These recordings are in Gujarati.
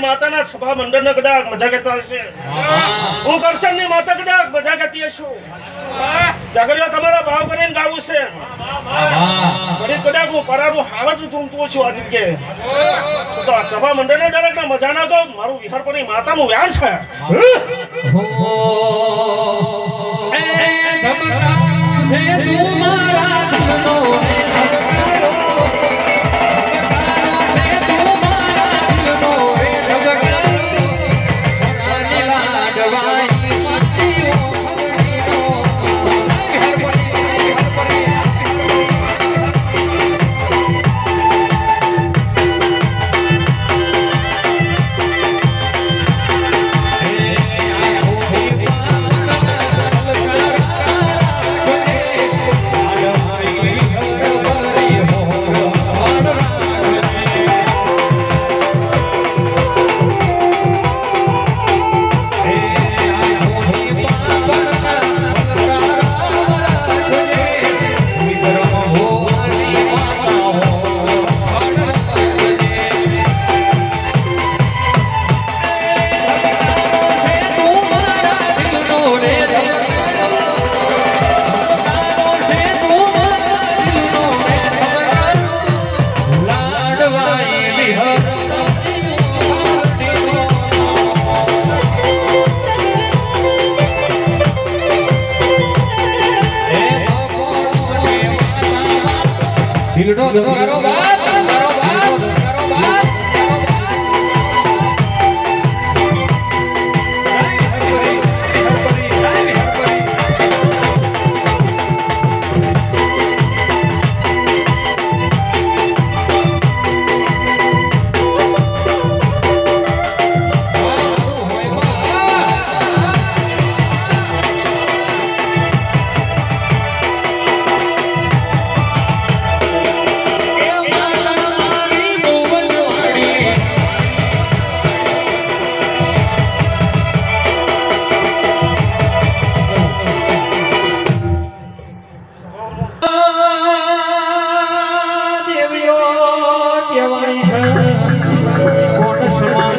માતાના સભા મંડળને કદાચ મજા કહેતા હશે. હું. કરશનની માતા કદાચ મજા કહેતી હશું. જાગરીઓ તમારા ભાવ કરીને ગાવું છે. ઘડીક કદાચ હું પરાનું હાવ જ ઊંઘતું છું આ જગ્યાએ. તો આ સભા મંડળને દરેકને મજા ના કહું મારું વિહાર પર માતાનું વ્યાન છે. Rock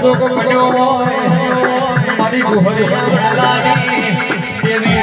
સમાજો હોય મારી ગોહરિયા લાલી દેવી